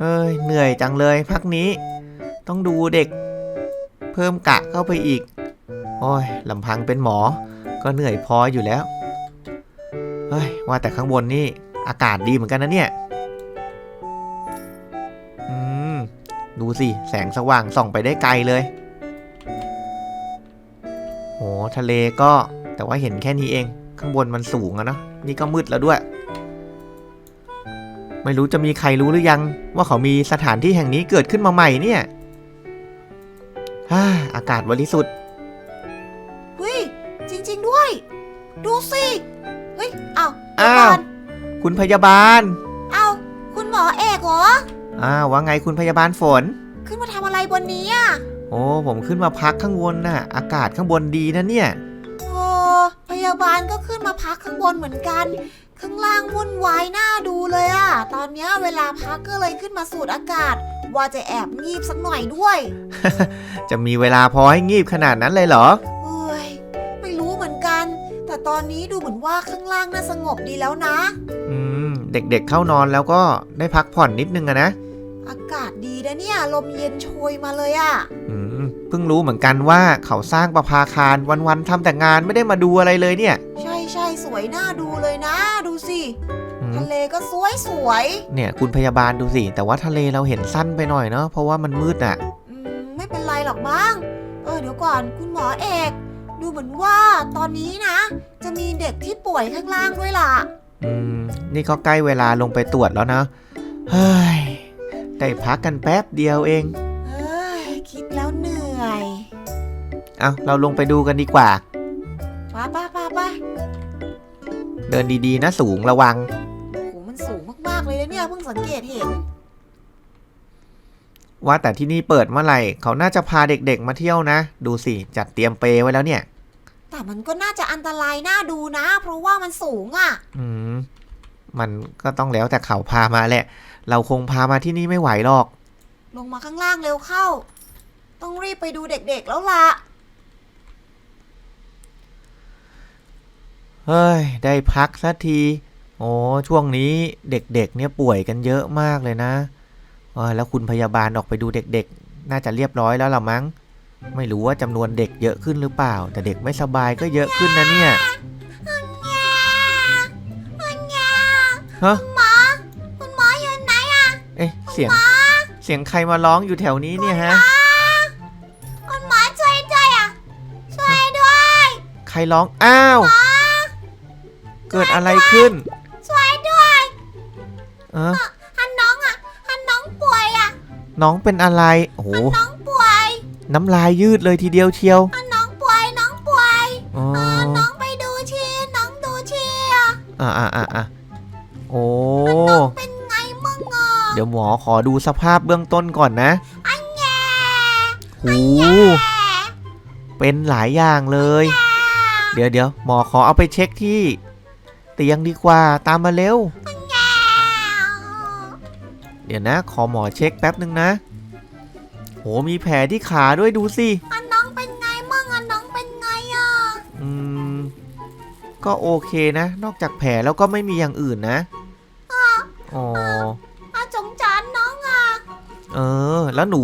เฮ้ยเหนื่อยจังเลยพักนี้ ต้องดูเด็ก เพิ่มกะเข้าไปอีก โอ้ยลำพังเป็นหมอ ก็เหนื่อยพออยู่แล้วเฮ้ยว่าแต่ข้างบนนี่อากาศดีเหมือนกันนะเนี่ย อืม ดูสิ แสงสว่างส่องไปได้ไกลเลยโหทะเลก็แต่ว่าเห็นแค่นี้เอง ข้างบนมันสูงอะเนาะนี่ก็มืดแล้วด้วย ไม่รู้จะมีใครรู้หรือยัง ว่าเขามีสถานที่แห่งนี้เกิดขึ้นมาใหม่เนี่ยฮ่าอากาศบริสุทธิ์เฮ้ยจริง ๆ ด้วย ดูสิเฮ้ยเอาเดี๋ยวอ้าวก่อนคุณพยาบาลเอาคุณหมอเอกเหรออ้าวว่าไงคุณพยาบาลฝน ขึ้นมาทำอะไรบนนี้อะโอ้ผมขึ้นมาพักข้างบนน่ะ อากาศข้างบนดีนะเนี่ยโอ้พยาบาลก็ขึ้นมาพักข้างบนเหมือนกัน ข้างล่างวุ่นวายน่าดูเลยอะตอนเนี้ยเวลาพักก็เลยขึ้นมาสูดอากาศ ว่าจะแอบงีบสักหน่อยด้วยจะมีเวลาพอให้งีบขนาดนั้นเลยเหรอ เอ้ยไม่รู้เหมือนกัน แต่ตอนนี้ดูเหมือนว่าข้างล่างน่าสงบดีแล้วนะ อืม เด็กๆเข้านอนแล้วก็ได้พักผ่อนนิดนึงอะนะ อากาศดีนะเนี่ยลมเย็นโชยมาเลยอะอืม เพิ่งรู้เหมือนกันว่าเขาสร้างประภาคารวันๆทำแต่งานไม่ได้มาดูอะไรเลยเนี่ยใช่ใช่ส วยน่าดูเลยนะ ดูสิ อืมทะเลก็สวยสวยเนี่ยคุณพยาบาลดูสิ แต่ว่าทะเลเราเห็นสั้นไปหน่อยเนาะเพราะว่ามันมืดอะอืมไม่เป็นไรหรอกมั้งเออเดี๋ยวก่อนคุณหมอเอก ดูเหมือนว่าตอนนี้นะ จะมีเด็กที่ป่วยข้างล่างด้วยล่ะ อืมนี่ก็ใกล้เวลาลงไปตรวจแล้วนะเฮ้ยได้พักกันแป๊บเดียวเอง เอ้ยคิดแล้วเหนื่อย เอาเราลงไปดูกันดีกว่า เดินดีๆ นะสูงระวัง โหมันสูงมากๆเลยนะเนี่ยเพิ่งสังเกตเห็น ว่าแต่ที่นี่เปิดเมื่อไหร่ เขาน่าจะพาเด็กๆมาเที่ยวนะ ดูสิ จัดเตรียมเปรย์ไว้แล้วเนี่ย แต่มันก็น่าจะอันตรายน่าดูนะ เพราะว่ามันสูงอะ่ะ อืม มันก็ต้องแล้วแต่เขาพามาแหละ เราคงพามาที่นี่ไม่ไหวหรอก ลงมาข้างล่างเร็วเข้า ต้องรีบไปดูเด็กๆแล้วล่ะ เฮ้ย ได้พักสักที โอ้ช่วงนี้เด็กๆ เนี่ยป่วยกันเยอะมากเลยนะเออแล้วคุณพยาบาลออกไปดูเด็กๆ น่าจะเรียบร้อยแล้วล่ะมั้ง ไม่รู้ว่าจำนวนเด็กเยอะขึ้นหรือเปล่า แต่เด็กไม่สบายก็เยอะขึ้นนะเนี่ย ฮะ หมอ คุณหมออยู่ไหนอะเอ๊ะ เสียง เสียงใครมาร้องอยู่แถวนี้เนี่ยฮะ คุณหมอช่วยด้วยอะช่วยด้วย ใครร้อง อ้าว เกิดอะไรขึ้น ช่วยด้วยเออฮันน้องอะฮันน้องป่วยอะน้องเป็นอะไร โอ้โหน้องป่วยน้ำลายยืดเลยทีเดียวเชียวฮันน้องป่วยน้องป่วยอ๋อเออน้องไปดูชีน้องดูชีอะอะอะอะอะโอ้เป็นไงมึงอะเดี๋ยวหมอขอดูสภาพเบื้องต้นก่อนนะอันแย่หูเป็นหลายอย่างเลยเดี๋ยวเดี๋ยวหมอขอเอาไปเช็คที่ เตียงดีกว่าตามมาเร็วแย่เดี๋ยวนะ ขอหมอเช็คแป๊บหนึ่งนะ โหมีแผลที่ขาด้วยดูสิอันน้องเป็นไงมั่งอันน้องเป็นไงอะอืมก็โอเคนะ นอกจากแผลแล้วก็ไม่มีอย่างอื่นนะอ๋ออาสงสารน้องอะเออ แล้วหนู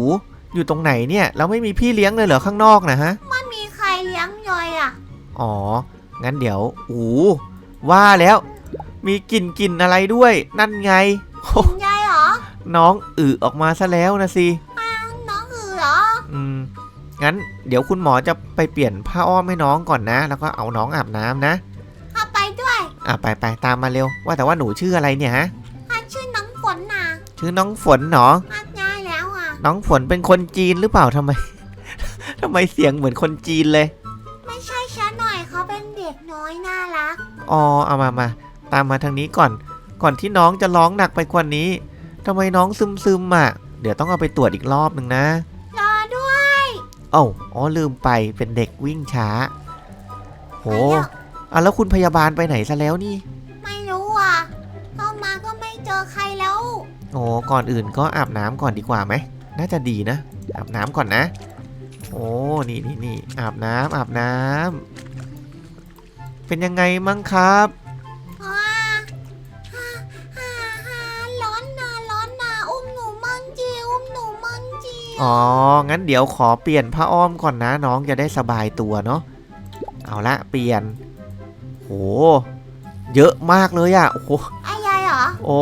อยู่ตรงไหนเนี่ยแล้วไม่มีพี่เลี้ยงเลยเหรอข้างนอกนะฮะไม่มีใครเลี้ยงยอยอะอ๋องั้นเดี๋ยวโอ้ ว่าแล้ว มีกลิ่นกลิ่นอะไรด้วย นั่นไงโอ้คุณยายเหรอน้องอึออกมาซะแล้วนะสิอ้าวน้องอือเหรออืม งั้นเดี๋ยวคุณหมอจะไปเปลี่ยนผ้าอ้อมให้น้องก่อนนะ แล้วก็เอาน้องอาบน้ำนะ เอาไปด้วยอะไปไปตามมาเร็ว ว่าแต่ว่าหนูชื่ออะไรเนี่ยฮะอาชื่อน้องฝนน่ะชื่อน้องฝนเหรออาย้ายแล้วอะ น้องฝนเป็นคนจีนหรือเปล่าทำไม ทำไมเสียงเหมือนคนจีนเลย ไม่ใช่ช้าหน่อยเขาเป็นเด็กน้อยน่ารัก อ๋อเอามามาตามมาทางนี้ก่อน ก่อนที่น้องจะร้องหนักไปกว่านี้ทำไมน้องซึมซึมๆอะ เดี๋ยวต้องเอาไปตรวจอีกรอบหนึ่งนะรอด้วยเอ้าอ๋อลืมไปเป็นเด็กวิ่งช้า โหไปแล้วอะแล้วคุณพยาบาลไปไหนซะแล้วนี่ ไม่รู้อะเข้ามาก็ไม่เจอใครแล้วโอ้ก่อนอื่นก็อาบน้ำก่อนดีกว่าไหม น่าจะดีนะ อาบน้ำก่อนนะ โอ้นี่นี่นี่อาบน้ำอาบน้ำ เป็นยังไงมั่งครับอ่าฮ่าฮ่าฮ่าร้อนนะร้อนนะอุ้มหนูไหมอ๋องั้นเดี๋ยวขอเปลี่ยนผ้าอ้อมก่อนนะน้องจะได้สบายตัวเนาะเอาละเปลี่ยนโหเยอะมากเลยอะ่ะโอ้โหไอ้ยายเหรอโอ้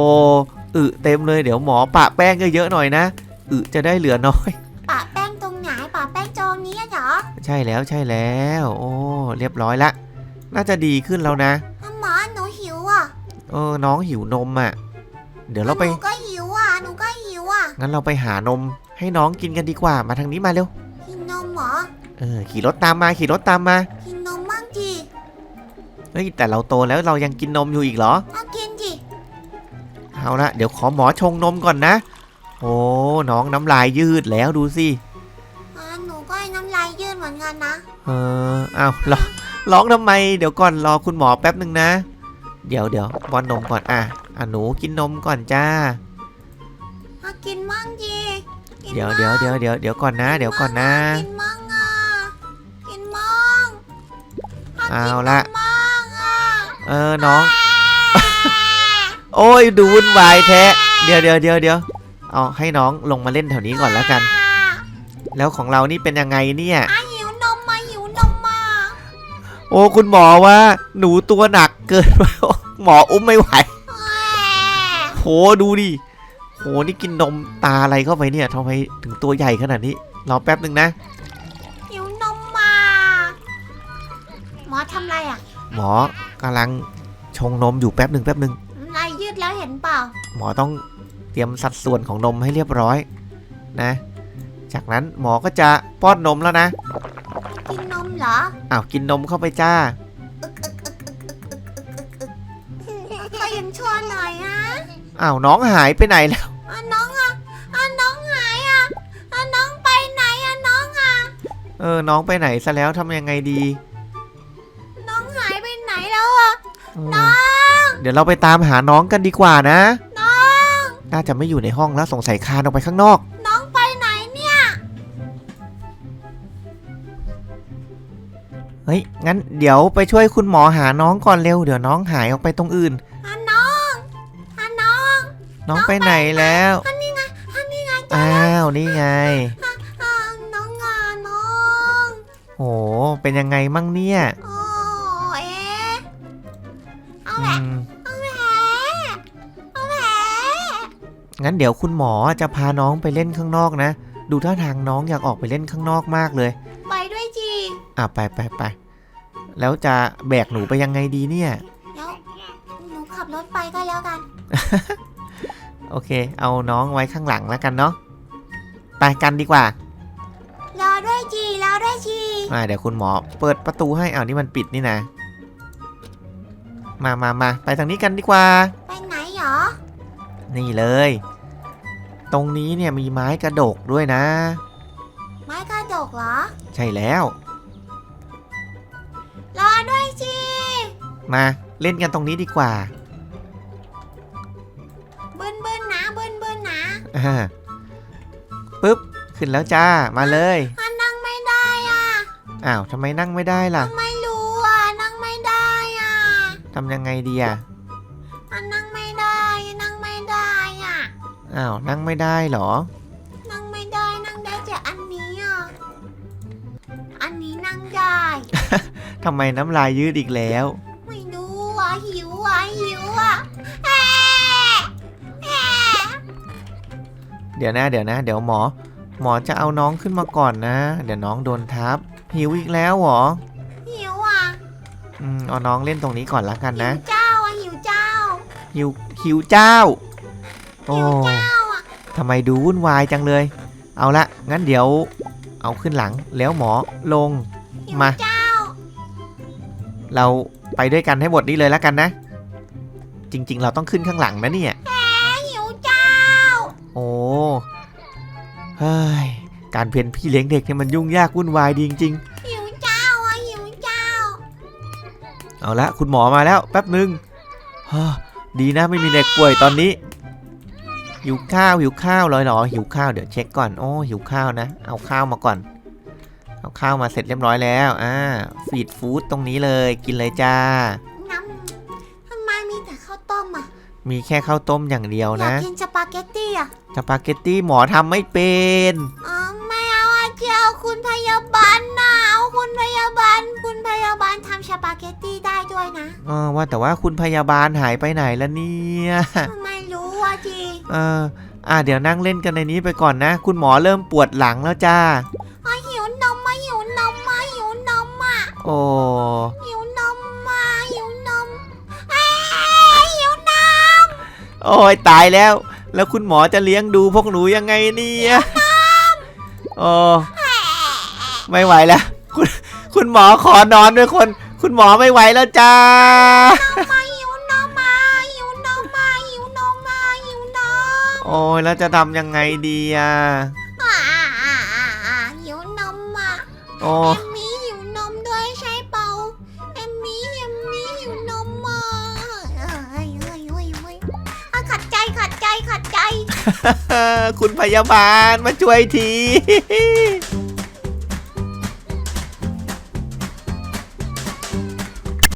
อึเต็มเลยเดี๋ยวหมอปะแป้งเยอะๆหน่อยนะอึจะได้เหลือน้อย ปะแป้งตรงไหนปะแป้งตรงนี้เหรอ ใช่แล้วใช่แล้ว โอ้เรียบร้อยละ น่าจะดีขึ้นแล้วนะหมอหนูหิวอะเออน้องหิวนมอะ่ะ เดี๋ยวเราไป หนูก็หิวอะ หนูก็หิวอะ งั้นเราไปหานมให้น้องกินกันดีกว่า มาทางนี้มาเร็ว กินนมเหรอ เออ ขี่รถตามมา ขี่รถตามมา กินนมมั่งจีเฮ้ย แต่เราโตแล้วเรายังกินนมอยู่อีกเหรอ เอากินจีเอาละเดี๋ยวขอหมอชงนมก่อนนะ โอ้ น้องน้ำลายยืดแล้วดูสิ อ่าหนูก็น้ำลายยืดเหมือนกันนะ เออ เอาร้อง ร้องทำไม เดี๋ยวก่อนรอคุณหมอแป๊บหนึ่งนะ เดี๋ยวเดี๋ยวป้อนนมก่อนอะอะหนูกินนมก่อนจ้าเอากินมั่งจีกินเดี๋ยวมั่งเดี๋ยวเดี๋ยวเดี๋ยวเดี๋ยวก่อนนะ เดี๋ยวก่อนนะ กินมั่งอะกินมั่งเอาละกินมั่งอะเออน้อง โอ้ยดูวุ่นวายแท้ เดี๋ยวเดี๋ยวเดี๋ยวเดี๋ยวเอาให้น้องลงมาเล่นแถวนี้ก่อนแล้วกัน แล้วของเรานี่เป็นยังไงเนี่ยอ่ โอ้คุณหมอว่าหนูตัวหนักเกินไปหมออุ้มไม่ไหวโหดูดิโหนี่กินนมตาอะไรเข้าไปเนี่ยทำไมถึงตัวใหญ่ขนาดนี้รอแป๊บหนึ่งนะหิวนมมา หมอทำไรอะ หมอกำลังชงนมอยู่แป๊บหนึ่งแป๊บหนึ่งน้ำลายยืดแล้วเห็นเปล่า หมอต้องเตรียมสัดส่วนของนมให้เรียบร้อยนะ จากนั้นหมอก็จะป้อนนมแล้วนะกินนม เหรออ้าวกินนมเข้าไปจ้าขอยังชั่วหน่อยฮะอ้าวน้องหายไปไหนแล้วอะน้องอะอะน้องหายอะอะน้องไปไหนอะน้องอะเออน้องไปไหนซะแล้วทำยังไงดี น้องหายไปไหนแล้วอะเออน้องเดี๋ยวเราไปตามหาน้องกันดีกว่านะ น้อง น่าจะไม่อยู่ในห้องแล้วสงสัยคานออกไปข้างนอก เฮ้ย งั้นเดี๋ยวไปช่วยคุณหมอหาน้องก่อนเร็ว เดี๋ยวน้องหายออกไปตรงอื่น อะน้องอะน้องน้องไปไหนแล้ว อันนี้ไงอันนี้ไงอ้าว นี่ไงอะน้องอะน้องโห เป็นยังไงมั่งเนี่ยโอ้เอ๊ะเอาอืแหละมเอาแหละเอาแหละงั้นเดี๋ยวคุณหมอจะพาน้องไปเล่นข้างนอกนะ ดูท่าทางน้องอยากออกไปเล่นข้างนอกมากเลยไปด้วยจี อะไปไปไปแล้วจะแบกหนูไปยังไงดีเนี่ย แล้วหนูขับรถไปก็แล้วกัน โอเค เอาน้องไว้ข้างหลังแล้วกันเนาะไปกันดีกว่ารอด้วยจีรอด้วยจีมาเดี๋ยวคุณหมอ เปิดประตูให้อ้าวนี่มันปิดนี่นะ มามามาไปทางนี้กันดีกว่า ไปไหนหรอ นี่เลย ตรงนี้เนี่ยมีไม้กระดกด้วยนะ ไม้กระดกเหรอ ใช่แล้วรอ ด้วยจีมาเล่นกันตรงนี้ดีกว่าบึนบึนนะบึนบึนนะอ่าปึ๊บขึ้นแล้วจ้ามาเลยอะนั่งไม่ได้อะอ้าวทำไมนั่งไม่ได้ล่ะ ไม่รู้อะนั่งไม่ได้อะทำยังไงดีอะอะนั่งไม่ได้นั่งไม่ได้อะอ้าวนั่งไม่ได้เหรอ ทำไมน้ำลายยืดอีกแล้ว ไม่รู้อะหิวอะหิวอะแอะแอะเดี๋ยวนะเดี๋ยวนะ เดี๋ยวหมอ หมอจะเอาน้องขึ้นมาก่อนนะ เดี๋ยวน้องโดนทับหิวอีกแล้วเหรอหิวอะอืมเอาน้องเล่นตรงนี้ก่อนละกันหินะวเจ้าอะหิวเจ้าหิวหิวเจ้า โอ้หิวเจ้าอะทำไมดูวุ่นวายจังเลย เอาละงั้นเดี๋ยว เอาขึ้นหลังแล้วหมอลง หิวมา เจ้า เราไปด้วยกันให้หมดนี้เลยแล้วกันนะ จริง ๆ เราต้องขึ้นข้างหลังนะเนี่ยแอะหิวเจ้า โอ้เฮ้ยการเพียนพี่เลี้ยงเด็กเนี่ยมันยุ่งยากวุ่นวายดีจริงหิวเจ้าอะหิวเจ้า ๆเอาละคุณหมอมาแล้วแป๊บหนึ่งฮ่าดีนะไม่มีเด็กป่วยตอนนี้หิวข้าวหิวข้าวเลยเหรอหิวข้าวเดี๋ยวเช็คก่อนโอ้หิวข้าวนะ เอาข้าวมาก่อน เอาข้าวมาเสร็จเรียบร้อยแล้ว อ่าฟีดฟู้ดตรงนี้เลยกินเลยจ้า น้ำทำไมมีแต่ข้าวต้มอะมีแค่ข้าวต้มอย่างเดียวอยากนะกินสปาเกตตี้อะสปาเกตตี้หมอทำไม่เป็น อ๋อคุณพยาบาลหนาวคุณพยาบาล คุณพยาบาลทำสปาเกตตี้ได้ด้วยนะเออว่าแต่ว่าคุณพยาบาลหายไปไหนแล้วเนี่ยไม่รู้ว่าทีเอออะเดี๋ยวนั่งเล่นกันในนี้ไปก่อนนะ คุณหมอเริ่มปวดหลังแล้วจ้า โอ้หิวนมมาหิวนมเอ้ยหิวนมโอ้ยตายแล้ว แล้วคุณหมอจะเลี้ยงดูพวกหนูยังไงเนี่ยโอ้ไม่ไหวแล้ว คุณคุณหมอขอนอนด้วยคน คุณหมอไม่ไหวแล้วจ้ามาหิวนมมาหิวนมมาหิวนมมาหิวนมโอ้ยแล้วจะทำยังไงดีอะอ่าอ่าอ่าอ่าอ่าหิวนมมาโอ้ คุณพยาบาลมาช่วยที